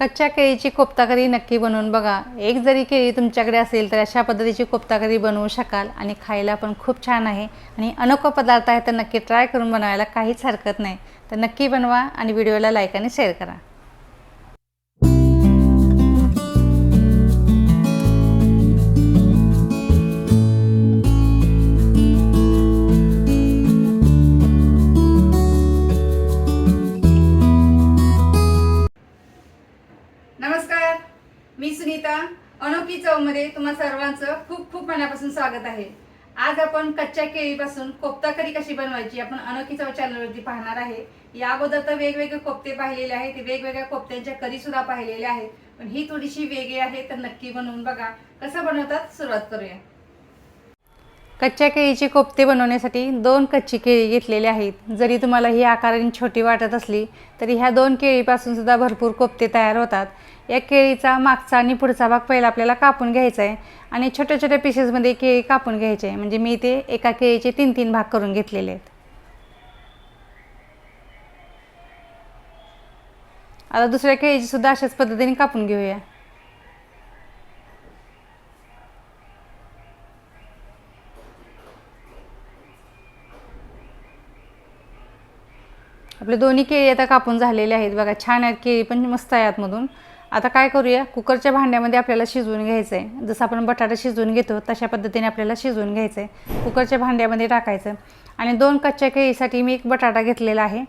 कच्च्या केळीची कोप्ताकरी नक्की बनवून बघा. एक जरी केळी तुमच्याकडे असेल तर अशा पद्धतीची कोप्ताकरी बनवू शकाल आणि खायला पण खूप छान आहे. आणि अनोखा पदार्थ आहे तर नक्की ट्राय करून बनवायला काहीच हरकत नाही. तर नक्की बनवा आणि व्हिडिओला लाईक आणि शेअर करा. सर्वांचं खूप खूप मनापासून स्वागत आहे. आज आपण कच्च्या केळीपासून कोफ्ता करी कशी बनवायची आपण अनोखी चव चॅनलवरती पाहणार आहे. या अगोदर तर वेगवेगळे कोफ्ते पाहिलेले आहेत वेगवेगळ्या कोफ्त्यांच्या करी सुद्धा पाहिलेल्या आहेत. पण ही थोडीशी वेगळी आहे तर नक्की बनवून बघा. कसं बनवतात सुरुवात करूया. कच्च्या केळीचे कोफ्ते बनवण्यासाठी दोन कच्ची केळी घेतलेली आहेत. जरी तुम्हाला ही आकाराने छोटी वाटत असली तरी ह्या दोन केळीपासून सुद्धा भरपूर कोफ्ते तयार होतात. या केळीचा मागचा आणि पुढचा भाग पहिला आपल्याला कापून घ्यायचा आहे आणि छोट्या छोट्या पीसेसमध्ये केळी कापून घ्यायचे. आहे म्हणजे मी ते एका केळीचे तीन तीन भाग करून घेतलेले आहेत. आता दुसऱ्या केळीची सुद्धा अशाच पद्धतीने कापून घेऊया. आपले दोन्ही केळी आता कापून झालेले आहेत. बघा छान आहेत. केळी पण मस्त आहे आतमधून. आता काय करूया? कुकरच्या भांड्यामध्ये आपल्याला शिजवून घ्यायचं आहे जसं आपण बटाटा शिजवून घेतो तशा पद्धतीने आपल्याला शिजवून घ्यायचं आहे कुकरच्या भांड्यामध्ये टाकायचं. आणि दोन कच्च्या केळीसाठी मी एक बटाटा घेतलेला आहे.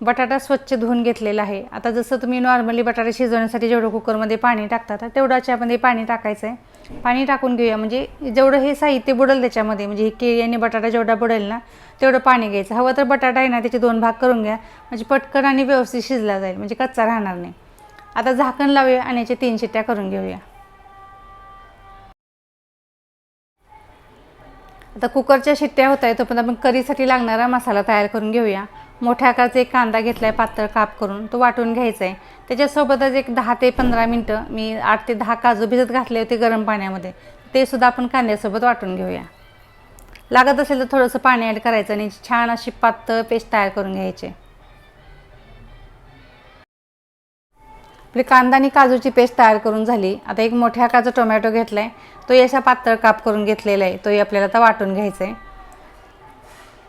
बटाटा स्वच्छ धुवून घेतलेला आहे. आता जसं तुम्ही नॉर्मली बटाटा शिजवण्यासाठी जेवढं कुकरमध्ये पाणी टाकता तर तेवढं याच्यामध्ये पाणी टाकायचं आहे पाणी टाकून घेऊया. म्हणजे जेवढं हे साहित्य बुडेल त्याच्यामध्ये म्हणजे हे केळी आणि बटाटा जेवढा बुडेल ना तेवढं पाणी घ्यायचं. हवं तर बटाटा आहे ना त्याचे दोन भाग करून घ्या. म्हणजे पटकन आणि व्यवस्थित शिजला जाईल. म्हणजे कच्चा राहणार नाही. आता झाकण लावूया आणि याचे तीन शिट्ट्या करून घेऊया. आता कुकरच्या शिट्ट्या होत आहेत तोपर्यंत आपण करीसाठी लागणारा मसाला तयार करून घेऊया. मोठ्या आकाराचा एक कांदा घेतला आहे पातळ काप करून. तो वाटून घ्यायचा आहे त्याच्यासोबतच एक दहा ते पंधरा मिनटं मी आठ ते दहा काजू भिजत घातले होते गरम पाण्यामध्ये. ते सुद्धा आपण कांद्यासोबत वाटून घेऊया. लागत असेल तर थोडंसं पाणी ॲड करायचं आणि छान अशी पातळ पेस्ट तयार करून घ्यायची. आपली कांदा आणि काजूची पेस्ट तयार करून झाली. आता एक मोठ्या आकाराचा टोमॅटो घेतला आहे तोही असा पातळ काप करून घेतलेला आहे. तोही आपल्याला आता वाटून घ्यायचा आहे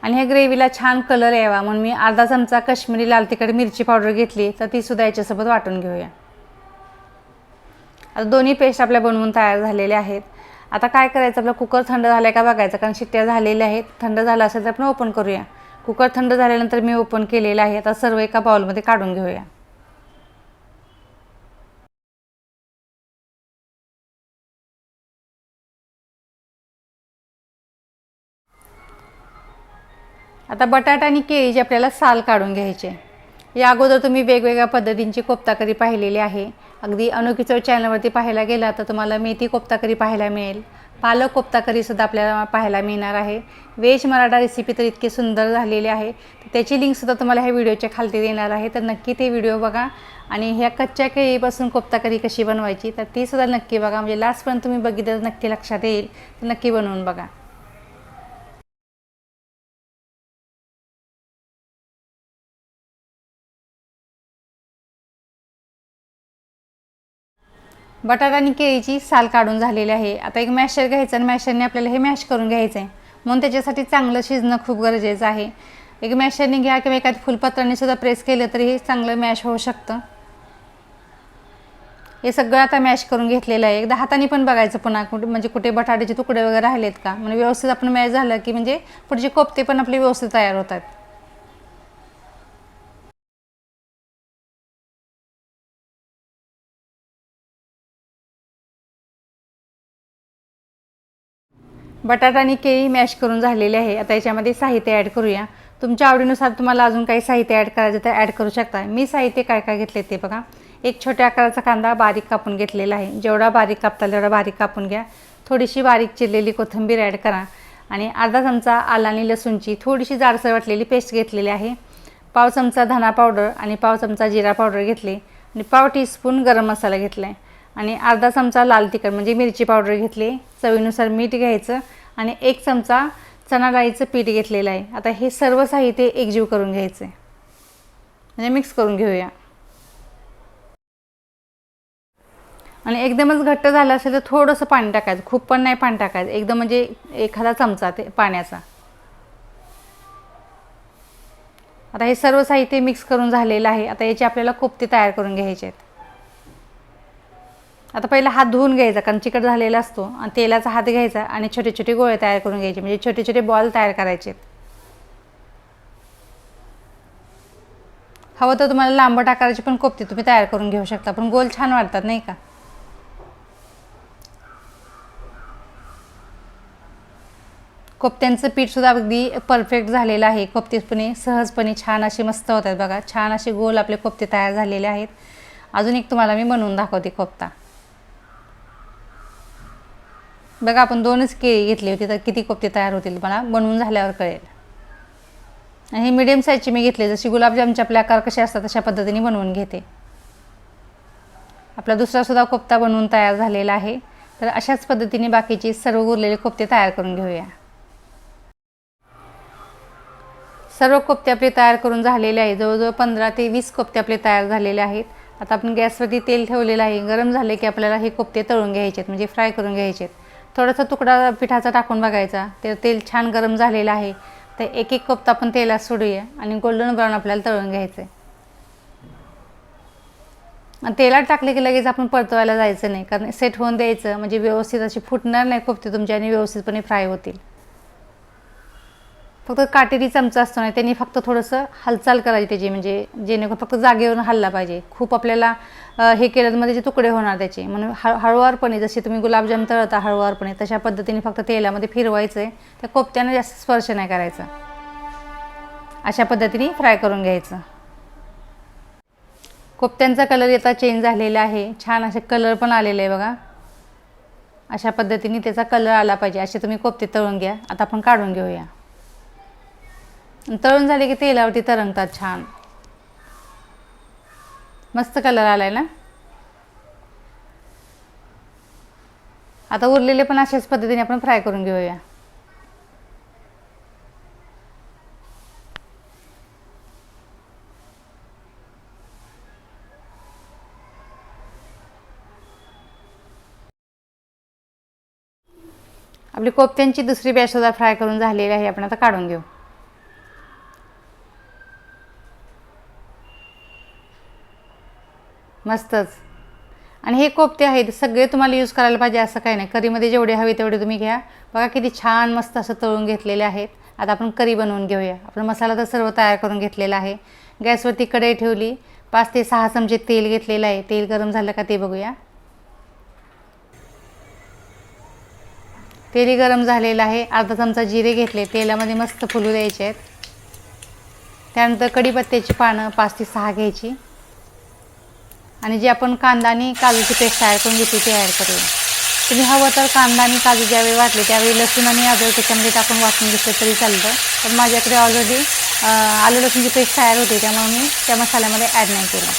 आणि ह्या ग्रेव्हीला छान कलर यावा. म्हणून मी अर्धा चमचा काश्मीरी लाल तिखट मिरची पावडर घेतली. तर ती सुद्धा याच्यासोबत वाटून घेऊया. आता दोन्ही पेस्ट आपल्या बनवून तयार झालेल्या आहेत. आता काय करायचं? आपलं कुकर थंड झालं आहे का बघायचं? कारण शिट्ट्या झालेल्या आहेत. थंड झालं असेल तर आपण ओपन करूया. कुकर थंड झाल्यानंतर मी ओपन केलेलं आहे. आता सर्व एका बाउलमध्ये काढून घेऊया. आता बटाटा आणि केळीचे आपल्याला साल काढून घ्यायचे या अगोदर तुम्ही वेगवेगळ्या पद्धतींची कोफ्ताकरी पाहिलेली आहे. अगदी अनोखी चॅनलवरती पाहायला गेला तर तुम्हाला मेथी कोफ्ताकरी पाहायला मिळेल. पालक कोफ्ताकरीसुद्धा आपल्याला पाहायला मिळणार आहे. वेज मराठा रेसिपी तर इतकी सुंदर झालेली आहे. त्याची लिंकसुद्धा तुम्हाला ह्या व्हिडिओच्या खालती देणार आहे. तर नक्की ते व्हिडिओ बघा. आणि ह्या कच्च्या केळीपासून कोफ्ताकरी कशी बनवायची तर तीसुद्धा नक्की बघा. म्हणजे लास्टपर्यंत तुम्ही बघितलं नक्की लक्षात येईल. तर नक्की बनवून बघा. बटाटा आणि केळीची साल काढून झालेली आहे. आता एक मॅशर घ्यायचं आणि मॅशरने आपल्याला हे मॅश करून घ्यायचं आहे म्हणून त्याच्यासाठी चांगलं शिजणं खूप गरजेचं आहे. एक मॅशरने घ्या किंवा एखाद्या फुलपत्राने सुद्धा प्रेस केलं तरी हे चांगलं मॅश होऊ शकतं. हे सगळं आता मॅश करून घेतलेलं आहे. एकदा हाताने पण बघायचं पुन्हा कुठे म्हणजे कुठे बटाट्याचे तुकडे वगैरे राहिलेत का? म्हणजे व्यवस्थित आपण मॅश झालं की म्हणजे पुढचे कोपते पण आपले व्यवस्थित तयार होतात. बटाटा आणि केळी मॅश करून झालेले आहे. आता याच्यामध्ये साहित्य ॲड करूया. तुमच्या आवडीनुसार तुम्हाला अजून काही साहित्य ॲड करायचं तर ॲड करू शकता. मी साहित्य काय काय घेतले ते बघा. एक छोट्या आकाराचा कांदा बारीक कापून घेतलेला आहे. जेवढा बारीक कापता तेवढा बारीक कापून घ्या. थोडीशी बारीक चिरलेली कोथिंबीर ॲड करा. आणि अर्धा चमचा आला आणि लसूणची थोडीशी जाडसर वाटलेली पेस्ट घेतलेली आहे. पाव चमचा धना पावडर आणि पाव चमचा जिरा पावडर घेतली. आणि पाव टीस्पून गरम मसाला घेतला आहे आणि अर्धा चमचा लाल तिखट म्हणजे मिरची पावडर घेतली चवीनुसार मीठ घ्यायचं आणि एक चमचा चणा डाळीचं पीठ घेतलेलं आहे. आता हे सर्व साहित्य एकजीव करून घ्यायचं. आहे म्हणजे मिक्स करून घेऊया. आणि एकदमच घट्ट झालं असेल तर थोडंसं पाणी टाकायचं. खूप पण नाही पाणी टाकायचं. एकदम म्हणजे एखादा चमचा ते पाण्याचा. आता हे सर्व साहित्य मिक्स करून झालेलं आहे. आता याचे आपल्याला कोफ्ते तयार करून घ्यायचे आहेत. आता पहिला हात धुवून घ्यायचा कारण चिकट झालेला असतो आणि तेलाचा हात घ्यायचा आणि छोटे छोटे गोळे तयार करून घ्यायचे म्हणजे छोटे छोटे बॉल तयार करायचे. आहेत हवं तर तुम्हाला लांबट आकाराचे पण कोपती तुम्ही तयार करून घेऊ शकता पण गोल छान वाटतात नाही का? कोफ्त्यांचं पीठसुद्धा अगदी परफेक्ट झालेलं आहे कोफ्तेपणे सहजपणे छान असे मस्त होतात बघा छान असे गोल आपले कोफ्ते तयार झालेले आहेत. अजून एक तुम्हाला मी बनवून दाखवते कोफ्ता बघा आपण दोनच केळी घेतली होती तर किती कोफ्ते तयार होतील मला बनवून झाल्यावर कळेल. आणि हे मिडियम साईजची मी घेतले जशी गुलाबजामचे आपले आकार कसे असतात तशा पद्धतीने बनवून घेते. आपला दुसरासुद्धा कोफ्ता बनवून तयार झालेला आहे. तर अशाच पद्धतीने बाकीचे सर्व उरलेले कोफ्ते तयार करून घेऊया. सर्व कोफ्ते आपले तयार करून झालेले आहे. जवळजवळ पंधरा ते वीस कोफ्ते आपले तयार झालेले आहेत. आता आपण गॅसवरती तेल ठेवलेलं आहे. गरम झाले की आपल्याला हे कोफ्ते तळून घ्यायचे आहेत म्हणजे फ्राय करून घ्यायचे आहेत थोडासा तुकडा पिठाचा टाकून बघायचा. ते तेल छान गरम झालेलं आहे. तर एक एक कोफ्ता आपण तेलात सोडूया आणि गोल्डन ब्राऊन आपल्याला तळून घ्यायचं आहे तेलात टाकले की लगेच आपण परतवायला जायचं नाही. कारण सेट होऊन द्यायचं. म्हणजे व्यवस्थित अशी फुटणार नाही कोफ्ते तुमच्या आणि व्यवस्थितपणे फ्राय होतील. फक्त काटेरी चमचा असतो नाही त्यांनी फक्त थोडंसं हालचाल करायची त्याची म्हणजे जेणेकरून फक्त जागेवरून हल्ला पाहिजे. खूप आपल्याला हे केलं तर त्याचे तुकडे होणार त्याचे म्हणून हळ हळूवारपणे जसे तुम्ही गुलाबजाम तळता हळूवारपणे तशा पद्धतीने फक्त तेलामध्ये फिरवायचं आहे त्या कोफ्त्यानं जास्त स्पर्श नाही करायचा. अशा पद्धतीने फ्राय करून घ्यायचं. कोपत्यांचा कलर येता चेंज झालेला आहे छान असे कलर पण आलेले आहे बघा. अशा पद्धतीने त्याचा कलर आला पाहिजे असे तुम्ही कोपते तळून घ्या. आता आपण काढून घेऊया. तळून झाले की तेलावरती तरंगतात छान. मस्त कलर आलाय ना? आता उरलेले पण अशाच पद्धतीने आपण फ्राय करून घेऊया. आपली कोफ्त्यांची दुसरी बॅच सुद्धा फ्राय करून झालेली आहे. आपण आता काढून घेऊ. मस्तच. आणि हे कोपते आहेत सगळे तुम्हाला यूज करायला पाहिजे असं काही नाही. करीमध्ये जेवढे हवे तेवढे तुम्ही घ्या. बघा किती छान मस्त असं तळून घेतलेले आहेत. आता आपण करी बनवून घेऊया. आपण मसाला तर सर्व तयार करून घेतलेला आहे. गॅसवरती कढई ठेवली. पाच ते सहा चमचे तेल घेतलेलं आहे. तेल गरम झालं का ते बघूया. तेलही गरम झालेलं आहे. अर्धा चमचा जिरे घेतले. तेलामध्ये मस्त फुलू द्यायचे आहेत. त्यानंतर कढीपत्त्याची पानं पाच ते सहा घ्यायची. आणि जे आपण कांदा आणि काजूची पेस्ट तयार करून घेतली ती ॲड करूया. तुम्ही हवं तर कांदा आणि काजू ज्यावेळी वाटले त्यावेळी लसूण आणि अद्रक त्याच्यामध्ये टाकून वाटून घेतलं तरी चालतं. पण माझ्याकडे ऑलरेडी आलं लसूणची पेस्ट तयार होते त्यामुळे मी त्या मसाल्यामध्ये ॲड नाही केलं.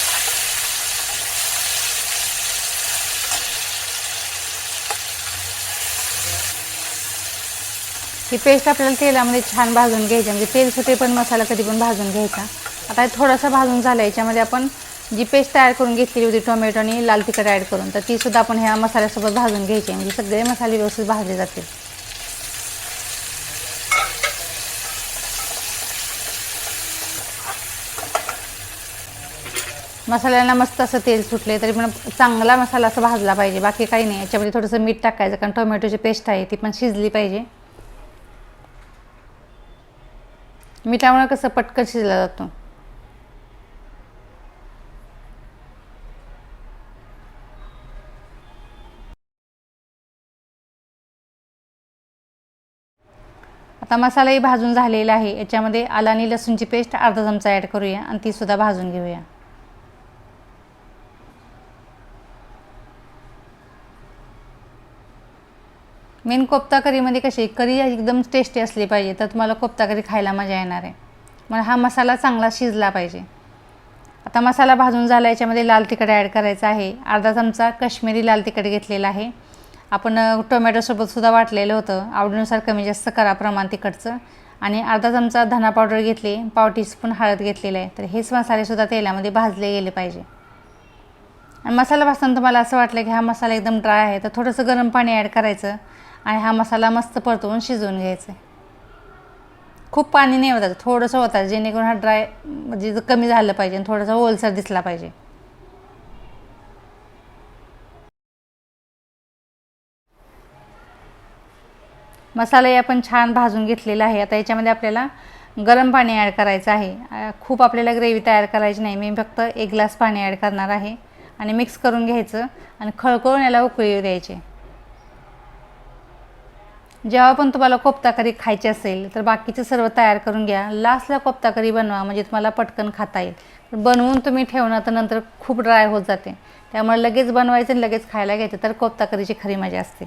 ही पेस्ट आपल्याला तेलामध्ये छान भाजून घ्यायची म्हणजे तेल सुटे पण मसाला कधी पण भाजून घ्यायचा. आता थोडासा भाजून झाला याच्यामध्ये आपण जी पेस्ट तयार करून घेतलेली होती टोमॅटो आणि लाल तिखट ॲड करून तर ती सुद्धा आपण ह्या मसाल्यासोबत भाजून घ्यायची म्हणजे सगळे मसाले व्यवस्थित भाजले जातील. मसाल्यांना मस्त असं तेल सुटले तरी पण चांगला मसाला असं भाजला पाहिजे. बाकी काही नाही याच्यामध्ये थोडंसं मीठ टाकायचं कारण टोमॅटोची पेस्ट आहे ती पण शिजली पाहिजे. मिठामुळे कसं पटकन शिजला जातो. आता मसालाही भाजून झालेला आहे. याच्यामध्ये आला आणि लसूणची पेस्ट अर्धा चमचा ॲड करूया आणि तीसुद्धा भाजून घेऊया. मेन कोफ्ता करीमध्ये कशी करी एकदम टेस्टी असली पाहिजे तर तुम्हाला कोफ्ता करी खायला मजा येणार आहे. मग हा मसाला चांगला शिजला पाहिजे. आता मसाला भाजून झाला याच्यामध्ये लाल तिखट ॲड करायचा आहे. अर्धा चमचा कश्मीरी लाल तिखट घेतलेला आहे. आपण टोमॅटोसोबतसुद्धा वाटलेलं होतं. आवडीनुसार कमी जास्त करा प्रमाण तिखटचं. आणि अर्धा चमचा धना पावडर घेतली पाव टीस्पून हळद घेतलेलं आहे. तर हेच मसालेसुद्धा तेलामध्ये भाजले गेले पाहिजे. आणि मसाला भाजताना तुम्हाला असं वाटलं की हा मसाला एकदम ड्राय आहे तर थोडंसं गरम पाणी ॲड करायचं आणि हा मसाला मस्त परतवून शिजवून घ्यायचा. खूप पाणी नाही होतं थोडंसं होतं जेणेकरून हा ड्राय म्हणजे कमी झालं पाहिजे आणि थोडासा ओलसर दिसला पाहिजे. मसालाही आपण छान भाजून घेतलेला आहे. आता याच्यामध्ये आपल्याला गरम पाणी ॲड करायचं आहे. खूप आपल्याला ग्रेव्ही तयार करायची नाही. मी फक्त एक ग्लास पाणी ॲड करणार आहे. आणि मिक्स करून घ्यायचं आणि खळखळून याला उकळी येऊ द्यायचे. जेव्हा पण तुम्हाला कोफ्ता करी खायची असेल तर बाकीचे सर्व तयार करून घ्या. लास्टला कोफ्ता करी बनवा म्हणजे तुम्हाला पटकन खाता येईल. बनवून तुम्ही ठेवणार तर नंतर खूप ड्राय होत जाते. त्यामुळे लगेच बनवायचं आणि लगेच खायला घ्यायचं तर कोफ्ता करीची खरी मजा असते.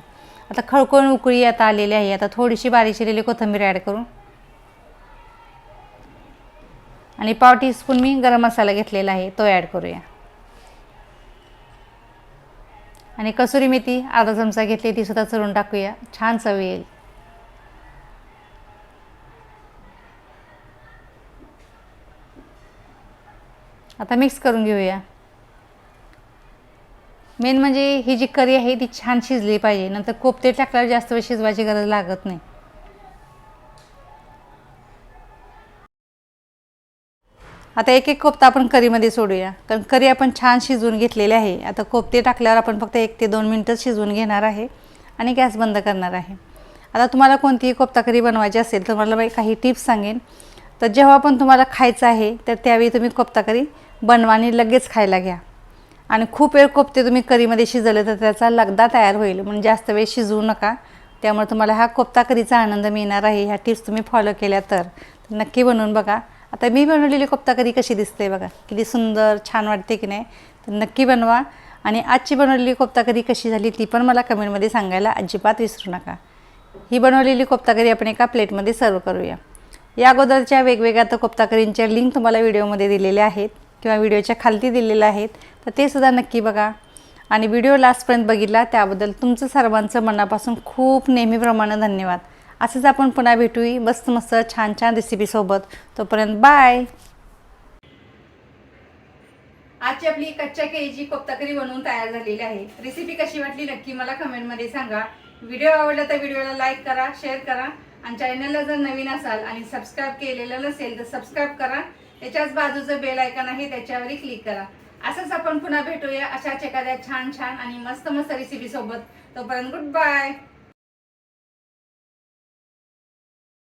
आता खळकळून उकळी आता आलेली आहे. आता थोडीशी बारीक चिरलेली कोथिंबीर ॲड करू आणि पाव टीस्पून मी गरम मसाला घेतलेला आहे तो ॲड करूया. आणि कसुरी मेथी अर्धा चमचा घेतली ती सुद्धा चरून टाकूया. छान चव येईल. आता मिक्स करून घेऊया. मेन म्हणजे ही जी करी आहे ती छान शिजली पाहिजे. नंतर कोपते टाकल्यावर जास्त वेळ शिजवायची गरज लागत नाही. आता एक एक कोफ्ता आपण करीमध्ये सोडूया. कारण करी आपण छान शिजवून घेतलेली आहे. आता कोफ्ते टाकल्यावर आपण फक्त एक ते दोन मिनटं शिजवून घेणार आहे आणि गॅस बंद करणार आहे. आता तुम्हाला कोणतीही कोफ्ता करी बनवायची असेल तर मला बाई काही टिप्स सांगेन. तर जेव्हा पण तुम्हाला खायचं आहे तर त्यावेळी तुम्ही कोफ्ता करी बनवा आणि लगेच खायला घ्या. आणि खूप वेळ कोफ्ते तुम्ही करीमध्ये शिजवले तर त्याचा लगदा तयार होईल. म्हणून जास्त वेळ शिजवू नका. त्यामुळे तुम्हाला हा कोफ्ता करीचा आनंद मिळणार आहे. ह्या टिप्स तुम्ही फॉलो केल्या तर. नक्की बनवून बघा. आता मी बनवलेली कोफ्ता करी कशी दिसते बघा. किती सुंदर छान वाटते की नाही? तर नक्की बनवा. आणि आजची बनवलेली कोफ्ता करी कशी झाली ती पण मला कमेंटमध्ये सांगायला अजिबात विसरू नका. ही बनवलेली कोफ्ता करी आपण एका प्लेटमध्ये सर्व करूया. या अगोदरच्या वेगवेगळ्या तर कोफ्ता करींच्या लिंक तुम्हाला व्हिडिओमध्ये दिलेल्या आहेत. किंवा व्हिडिओच्या खालती दिलेल्या आहेत तर ते सुद्धा नक्की बघा. आणि व्हिडिओ लास्टपर्यंत बघितला त्याबद्दल तुमचं सर्वांचं मनापासून खूप नेहमीप्रमाणे धन्यवाद. असंच आपण पुन्हा भेटूया मस्त मस्त छान छान रेसिपीसोबत तोपर्यंत बाय आजची आपली कच्च्या केळीची कोफ्ताकरी बनवून तयार झालेली आहे. रेसिपी कशी वाटली नक्की मला कमेंटमध्ये सांगा. व्हिडिओ आवडला तर व्हिडिओला लाईक करा शेअर करा. आणि चॅनलला जर नवीन असाल आणि सबस्क्राईब केलेलं नसेल तर सबस्क्राईब करा. त्याच्याच बाजूचं बेल ऐकन आहे त्याच्यावरही क्लिक करा. असंच आपण पुन्हा भेटूया अशाच एखाद्या छान छान आणि मस्त मस्त रेसिपी सोबत. तोपर्यंत गुड बाय